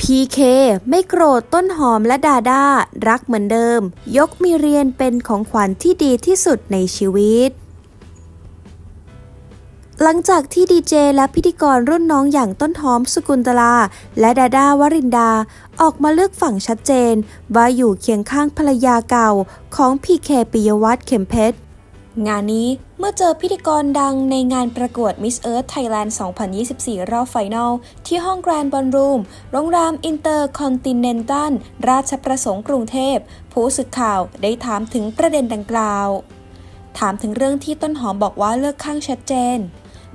พีเคไม่โกรธต้นหอมและดาด้ารักเหมือนเดิม ยกมีเรียนเป็นของขวัญที่ดีที่สุดในชีวิต หลังจากที่ดีเจและพิธีกรรุ่นน้องอย่างต้นหอมสกุลตลา และดาดาวรินดา ออกมาเลือกฝั่งชัดเจน ว่าอยู่เคียงข้างภรรยาเก่าของพีเคปิยวัฒน์เข็มเพชร งานนี้เมื่อเจอพิธีกรดังในงานประกวด Miss Earth Thailand 2024 รอบไฟนอล ที่ห้องแกรนด์บอลรูม โรงแรมอินเตอร์คอนติเนนตัลราชประสงค์กรุงเทพ ผู้สื่อข่าวได้ถามถึงประเด็นดังกล่าว ถามถึงเรื่องที่ต้นหอมบอกว่าเลือกข้างชัดเจน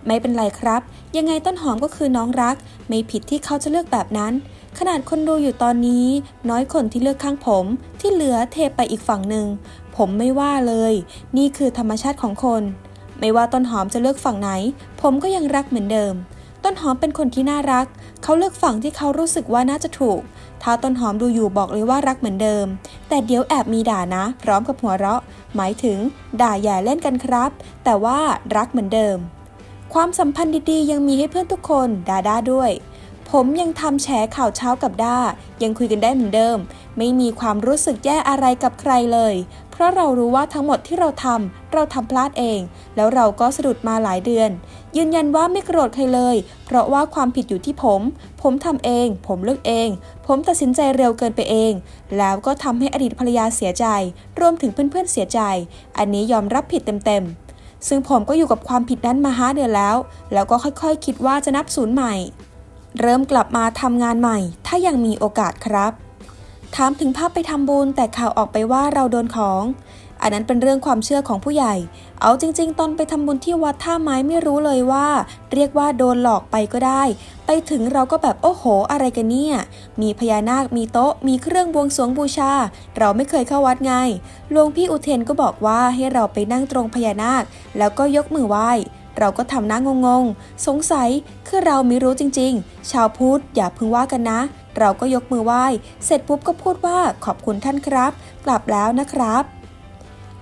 ไม่เป็นไรครับ ยังไงต้นหอมก็คือน้องรัก ไม่ผิดที่เขาจะเลือกแบบนั้น ขนาดคนดูอยู่ตอนนี้ น้อยคนที่เลือกข้างผม ที่เหลือเทไปอีกฝั่งหนึ่ง ผมไม่ว่าเลย นี่คือธรรมชาติของคน ไม่ว่าต้นหอมจะเลือกฝั่งไหน ผมก็ยังรักเหมือนเดิม ต้นหอมเป็นคนที่น่ารัก เขาเลือกฝั่งที่เขารู้สึกว่าน่าจะถูก ถ้าต้นหอมดูอยู่บอกเลยว่ารักเหมือนเดิม แต่เดี๋ยวแอบมีด่านะ พร้อมกับหัวเราะ หมายถึง ด่าอย่าเล่นกันครับ แต่ว่ารักเหมือนเดิมความสัมพันธ์ดีๆ ยังมีให้เพื่อนทุกคนดาด้าด้วย ผมยังทำแฉข่าวเช้ากับด้า ยังคุยกันได้เหมือนเดิม ไม่มีความรู้สึกแย่อะไรกับใครเลย เพราะเรารู้ว่าทั้งหมดที่เราทำเราทำพลาดเอง แล้วเราก็สะดุดมาหลายเดือน ยืนยันว่าไม่โกรธใครเลย เพราะว่าความผิดอยู่ที่ผม ผมทำเอง ผมเลือกเอง ผมตัดสินใจเร็วเกินไปเอง แล้วก็ทำให้อดีตภรรยาเสียใจ รวมถึงเพื่อนๆเสียใจ อันนี้ยอมรับผิดเต็มๆซึ่งผมก็อยู่กับความผิดนั้นมาห้าเดือนแล้ว แล้วก็ค่อยๆ คิดว่าจะนับศูนย์ใหม่ เริ่มกลับมาทำงานใหม่ ถ้ายังมีโอกาสครับ ถามถึงภาพไปทำบุญแต่ข่าวออกไปว่าเราโดนของ อันนั้นเป็นเรื่องความเชื่อของผู้ใหญ่ เอาจริง ๆ ตอนไปทำบุญที่วัดท่าไม้ไม่รู้เลยว่า เรียกว่าโดนหลอกไปก็ได้ ไปถึงเราก็แบบโอ้โห อะไรกันเนี่ย มีพญานาค มีโต๊ะ มีเครื่องบวงสรวงบูชา เราไม่เคยเข้าวัดไงหลวงพี่อุเทนก็บอกว่าให้เราไปนั่งตรงพญานาค แล้วก็ยกมือไหว้ เราก็ทำหน้างงๆ สงสัยคือเราไม่รู้จริงๆ ชาวพุทธอย่าพึงว่ากันนะ เราก็ยกมือไหว้ เสร็จปุ๊บก็พูดว่าขอบคุณท่านครับ กลับแล้วนะครับ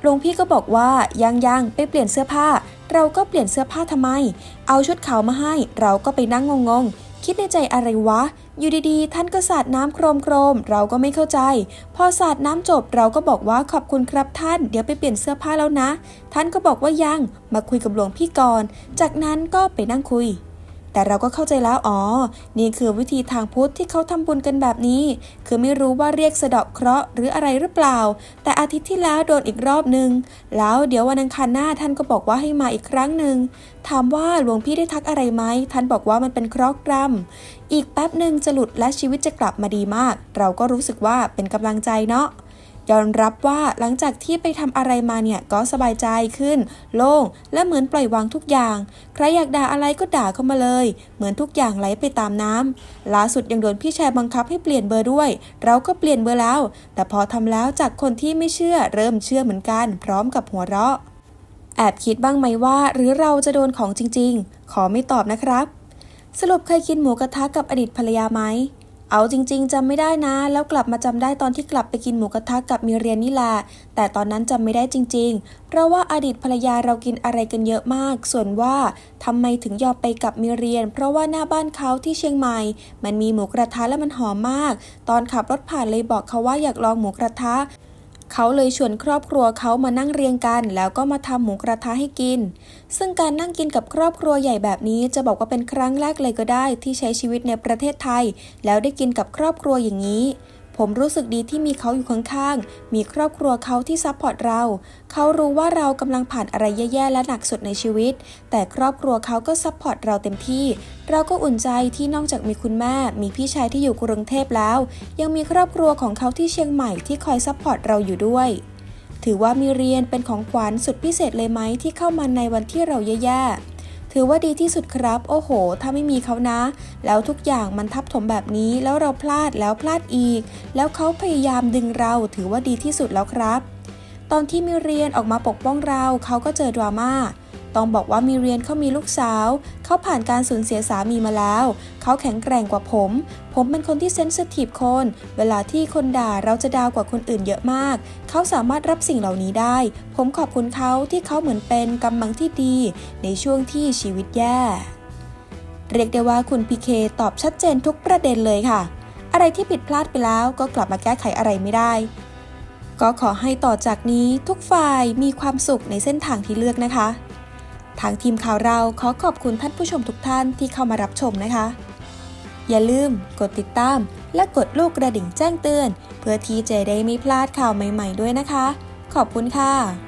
หลวงพี่ก็บอกว่ายังยังไปเปลี่ยนเสื้อผ้า เราก็เปลี่ยนเสื้อผ้าทำไม เอาชุดขาวมาให้ เราก็ไปนั่งงงๆ คิดในใจอะไรวะ อยู่ดีๆ ท่านก็สาดน้ำโครมโครมเราก็ไม่เข้าใจ พอสาดน้ำจบเราก็บอกว่าขอบคุณครับท่านเดี๋ยวไปเปลี่ยนเสื้อผ้าแล้วนะ ท่านก็บอกว่ายังมาคุยกับหลวงพี่ก่อน จากนั้นก็ไปนั่งคุย แต่เราก็เข้าใจแล้วอ๋อ นี่คือวิธีทางพุทธที่เขาทำบุญกันแบบนี้ คือไม่รู้ว่าเรียกสะเดาะเคราะห์หรืออะไรหรือเปล่า แต่อาทิตย์ที่แล้วโดนอีกรอบหนึ่งแล้วเดี๋ยววันอังคารหน้าท่านก็บอกว่าให้มาอีกครั้งหนึ่งถามว่าหลวงพี่ได้ทักอะไรไหมท่านบอกว่ามันเป็นเคราะห์กรรมอีกแป๊บหนึ่งจะหลุดและชีวิตจะกลับมาดีมาก เราก็รู้สึกว่าเป็นกำลังใจเนาะ ยอมรับว่าหลังจากที่ไปทำอะไรมาเนี่ยก็สบายใจขึ้น โล่งและเหมือนปล่อยวางทุกอย่าง ใครอยากด่าอะไรก็ด่าเข้ามาเลย เหมือนทุกอย่างไหลไปตามน้ำล่าสุดยังโดนพี่ชายบังคับให้เปลี่ยนเบอร์ด้วย เราก็เปลี่ยนเบอร์แล้ว แต่พอทำแล้วจากคนที่ไม่เชื่อเริ่มเชื่อเหมือนกัน พร้อมกับหัวเราะ แอบคิดบ้างไหมว่า หรือเราจะโดนของจริง ๆ ขอไม่ตอบนะครับ สรุปเคยกินหมูกระทะกับอดีตภรรยาไหม เอาจริงๆจำไม่ได้นะ แล้วกลับมาจำได้ตอนที่กลับไปกินหมูกระทะกับมีเรียนนี่แหละแต่ตอนนั้นจำไม่ได้จริงๆ เพราะว่าอดีตภรรยาเรากินอะไรกันเยอะมาก ส่วนว่าทำไมถึงยอมไปกับมีเรียน เพราะว่าหน้าบ้านเขาที่เชียงใหม่ มันมีหมูกระทะและมันหอมมาก ตอนขับรถผ่านเลยบอกเขาว่าอยากลองหมูกระทะ เขาเลยชวนครอบครัวเขามานั่งเรียงกัน แล้วก็มาทำหมูกระทะให้กิน ซึ่งการนั่งกินกับครอบครัวใหญ่แบบนี้ จะบอกว่าเป็นครั้งแรกเลยก็ได้ ที่ใช้ชีวิตในประเทศไทย แล้วได้กินกับครอบครัวอย่างนี้ ผมรู้สึกดีที่มีเขาอยู่ข้างๆ มีครอบครัวเขาที่ซัพพอร์ตเรา เขารู้ว่าเรากำลังผ่านอะไรแย่ๆ และหนักสุดในชีวิต แต่ครอบครัวเขาก็ซัพพอร์ตเราเต็มที่ เราก็อุ่นใจที่นอกจากมีคุณแม่ มีพี่ชายที่อยู่กรุงเทพแล้ว ยังมีครอบครัวของเขาที่เชียงใหม่ที่คอยซัพพอร์ตเราอยู่ด้วยถือว่ามีเรียนเป็นของขวัญสุดพิเศษเลยไหมที่เข้ามาในวันที่เราแย่ๆ ถือว่าดีที่สุดครับ โอ้โห ถ้าไม่มีเขานะ แล้วทุกอย่างมันทับถมแบบนี้ แล้วเราพลาดแล้วพลาดอีก แล้วเขาพยายามดึงเรา ถือว่าดีที่สุดแล้วครับ ตอนที่มิเรียนออกมาปกป้องเรา เขาก็เจอดราม่า ต้องบอกว่ามีเรียนเขามีลูกสาว เขาผ่านการสูญเสียสามีมาแล้ว เขาแข็งแกร่งกว่าผม ผมเป็นคนที่เซนซิทีฟคน เวลาที่คนด่าเราจะดาวกว่าคนอื่นเยอะมาก เขาสามารถรับสิ่งเหล่านี้ได้ ผมขอบคุณเขาที่เขาเหมือนเป็นกำลังที่ดี ในช่วงที่ชีวิตแย่ เรียกได้ว่าคุณพีเคตอบชัดเจนทุกประเด็นเลยค่ะ อะไรที่ผิดพลาดไปแล้วก็กลับมาแก้ไขอะไรไม่ได้ก็ขอให้ต่อจากนี้ทุกฝ่ายมีความสุขในเส้นทางที่เลือกนะคะ ทางทีมข่าวเราขอขอบคุณท่านผู้ชมทุกท่านที่เข้ามารับชมนะคะ อย่าลืมกดติดตาม และกดลูกกระดิ่งแจ้งเตือน เพื่อที่จะได้ไม่พลาดข่าวใหม่ ๆ ด้วยนะคะ ขอบคุณค่ะ